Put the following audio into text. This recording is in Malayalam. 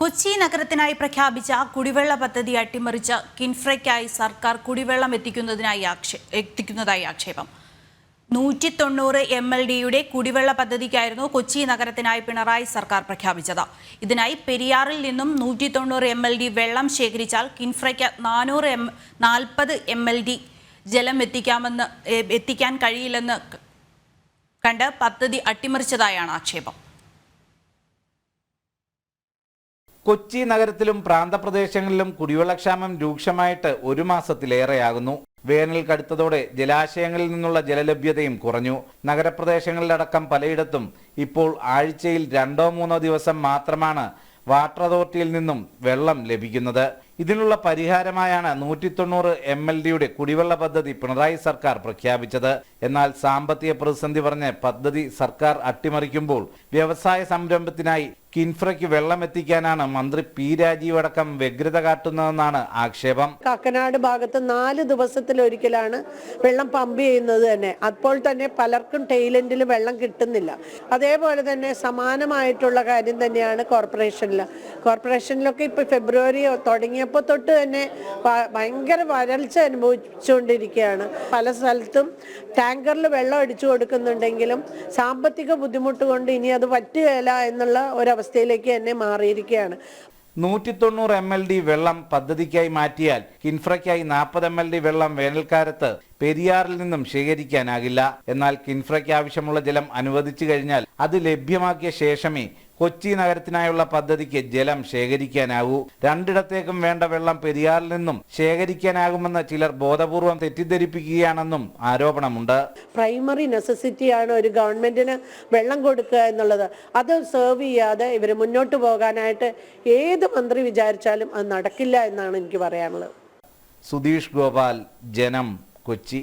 കൊച്ചി നഗരത്തിനായി പ്രഖ്യാപിച്ച കുടിവെള്ള പദ്ധതി അട്ടിമറിച്ച് കിൻഫ്രയ്ക്കായി സർക്കാർ കുടിവെള്ളം എത്തിക്കുന്നതിനായി ആക്ഷേ- എത്തിക്കുന്നതായി ആക്ഷേപം. നൂറ്റി തൊണ്ണൂറ് എം എൽ ഡിയുടെ കുടിവെള്ള പദ്ധതിക്കായിരുന്നു കൊച്ചി നഗരത്തിനായി പിണറായി സർക്കാർ പ്രഖ്യാപിച്ചത്. ഇതിനായി പെരിയാറിൽ നിന്നും നൂറ്റി തൊണ്ണൂറ് എം എൽ ഡി വെള്ളം ശേഖരിച്ചാൽ കിൻഫ്രയ്ക്ക് നാനൂറ് എം നാൽപ്പത് എം എൽ ഡി ജലം എത്തിക്കാമെന്ന് എത്തിക്കാൻ കഴിയില്ലെന്ന് കണ്ട് പദ്ധതി അട്ടിമറിച്ചതായാണ് ആക്ഷേപം. കൊച്ചി നഗരത്തിലും പ്രാന്തപ്രദേശങ്ങളിലും കുടിവെള്ളക്ഷാമം രൂക്ഷമായിട്ട് ഒരു മാസത്തിലേറെയാകുന്നു. വേനൽ കടുത്തതോടെ ജലാശയങ്ങളിൽ നിന്നുള്ള ജലലഭ്യതയും കുറഞ്ഞു. നഗരപ്രദേശങ്ങളിലടക്കം പലയിടത്തും ഇപ്പോൾ ആഴ്ചയിൽ രണ്ടോ മൂന്നോ ദിവസം മാത്രമാണ് വാട്ടർ അതോറിറ്റിയിൽ നിന്നും വെള്ളം ലഭിക്കുന്നത്. ഇതിനുള്ള പരിഹാരമായാണ് നൂറ്റി തൊണ്ണൂറ് എം എൽ ഡിയുടെ കുടിവെള്ള പദ്ധതി പിണറായി സർക്കാർ പ്രഖ്യാപിച്ചത്. എന്നാൽ സാമ്പത്തിക പ്രതിസന്ധി പറഞ്ഞ് പദ്ധതി സർക്കാർ അട്ടിമറിക്കുമ്പോൾ വ്യവസായ സംരംഭത്തിനായി കിൻഫ്രയ്ക്ക് വെള്ളം എത്തിക്കാനാണ് മന്ത്രി പി രാജീവ് അടക്കം വ്യഗ്രത കാട്ടുന്നതെന്നാണ് ആക്ഷേപം. കാക്കനാട് ഭാഗത്ത് നാല് ദിവസത്തിലൊരിക്കലാണ് വെള്ളം പമ്പ് ചെയ്യുന്നത് തന്നെ. അപ്പോൾ തന്നെ പലർക്കും ടൈലൻഡിൽ വെള്ളം കിട്ടുന്നില്ല. അതേപോലെ തന്നെ സമാനമായിട്ടുള്ള കാര്യം തന്നെയാണ് കോർപ്പറേഷനിൽ കോർപ്പറേഷനിലൊക്കെ ഇപ്പോൾ ഫെബ്രുവരി തുടങ്ങിയപ്പോൾ തൊട്ട് തന്നെ ഭയങ്കര വരൾച്ച അനുഭവിച്ചുകൊണ്ടിരിക്കുകയാണ്. പല സ്ഥലത്തും ടാങ്കറിൽ വെള്ളം അടിച്ചു കൊടുക്കുന്നുണ്ടെങ്കിലും സാമ്പത്തിക ബുദ്ധിമുട്ട് കൊണ്ട് ഇനി അത് പറ്റുകയില്ല എന്നുള്ള ഒരവസ്ഥയിലേക്ക് തന്നെ മാറിയിരിക്കുകയാണ്. നൂറ്റി തൊണ്ണൂറ് എം എൽ ഡി വെള്ളം പദ്ധതിക്കായി മാറ്റിയാൽ കിൻഫ്രയ്ക്കായി നാൽപ്പത് എം എൽ ഡി വെള്ളം വേനൽക്കാലത്ത് പെരിയാറിൽ നിന്നും ശേഖരിക്കാനാകില്ല. എന്നാൽ കിൻഫ്രയ്ക്ക് ആവശ്യമുള്ള ജലം അനുവദിച്ചു കഴിഞ്ഞാൽ അത് ലഭ്യമാക്കിയ ശേഷമേ കൊച്ചി നഗരത്തിനായുള്ള പദ്ധതിക്ക് ജലം ശേഖരിക്കാനാകൂ. രണ്ടിടത്തേക്കും വേണ്ട വെള്ളം പെരിയാറിൽ നിന്നും ശേഖരിക്കാനാകുമെന്ന് ചിലർ ബോധപൂർവം തെറ്റിദ്ധരിപ്പിക്കുകയാണെന്നും ആരോപണമുണ്ട്. പ്രൈമറി നെസസിറ്റിയാണ് ഒരു ഗവൺമെന്റിന് വെള്ളം കൊടുക്കുക എന്നുള്ളത്. അത് സെർവ് ചെയ്യാതെ ഇവർ മുന്നോട്ട് പോകാനായിട്ട് ഏത് മന്ത്രി വിചാരിച്ചാലും അത് നടക്കില്ല എന്നാണ് എനിക്ക് പറയാനുള്ളത്. സുധീഷ് ഗോപാൽ ജനം കൊച്ചി